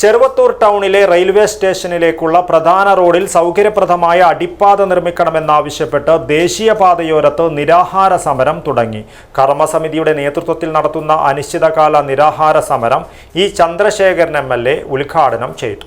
ചെറുവത്തൂർ ടൗണിലെ റെയിൽവേ സ്റ്റേഷനിലേക്കുള്ള പ്രധാന റോഡിൽ സൗകര്യപ്രദമായ അടിപ്പാത നിർമ്മിക്കണമെന്നാവശ്യപ്പെട്ട് ദേശീയപാതയോരത്ത് നിരാഹാര സമരം തുടങ്ങി. കർമ്മസമിതിയുടെ നേതൃത്വത്തിൽ നടത്തുന്ന അനിശ്ചിതകാല നിരാഹാര സമരം ഈ ചന്ദ്രശേഖരൻ എം ഉദ്ഘാടനം ചെയ്തു.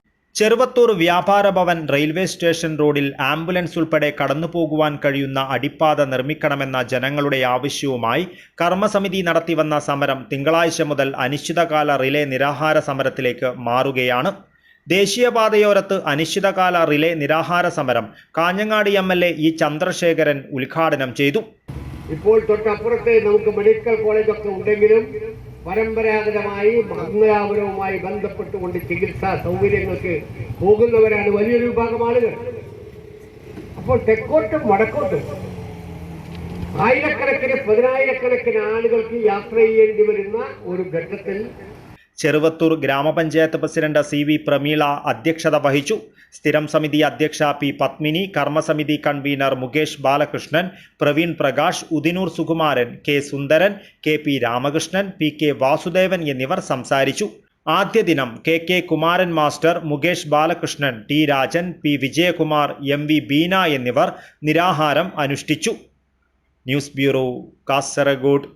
Cheruvathur Vyapara Bhavan railway station റോഡിൽ ആംബുലൻസ് ഉൾപ്പെടെ കടന്നുപോകുവാൻ കഴിയുന്ന അടിപ്പാത നിർമ്മിക്കണമെന്ന ജനങ്ങളുടെ ആവശ്യവുമായി കർമ്മസമിതി നടത്തിവന്ന സമരം തിങ്കളാഴ്ച മുതൽ അനിശ്ചിതകാല റിലേ നിരാഹാര സമരത്തിലേക്ക് മാറുകയാണ്. ദേശീയപാതയോരത്ത് അനിശ്ചിതകാല റിലേ നിരാഹാര സമരം Kanhangad M L A E Chandrasekharan ഉദ്ഘാടനം ചെയ്തു. ഇപ്പോൾ തൊട്ടപ്പുറത്ത് നമുക്ക് മെഡിക്കൽ കോളേജൊക്കെ ഉണ്ടെങ്കിലും പരമ്പരാഗതമായി മംഗലാപുരവുമായി ബന്ധപ്പെട്ടുകൊണ്ട് ചികിത്സാ സൗകര്യങ്ങൾക്ക് പോകുന്നവരാണ് വലിയൊരു വിഭാഗം ആളുകൾ. അപ്പോൾ തെക്കോട്ടും വടക്കോട്ടും ആയിരക്കണക്കിന് പതിനായിരക്കണക്കിന് ആളുകൾക്ക് യാത്ര ചെയ്യേണ്ടി വരുന്ന ഒരു ഘട്ടത്തിൽ ചെറുവത്തൂർ ഗ്രാമപഞ്ചായത്ത് പ്രസിഡന്റ് സി വി പ്രമീള അധ്യക്ഷത വഹിച്ചു. സ്ഥിരം സമിതി അധ്യക്ഷ P Padmini കർമ്മസമിതി convener Mukesh Balakrishnan Praveen Prakash Udinur Sukumaran K Sundaran K P Ramakrishnan P K Vasudevan എന്നിവർ സംസാരിച്ചു. ആദ്യ ദിനം K K Kumaran master Mukesh Balakrishnan T Rajan P Vijayakumar M V Beena എന്നിവർ നിരാഹാരം അനുഷ്ഠിച്ചു. News bureau Kasaragod.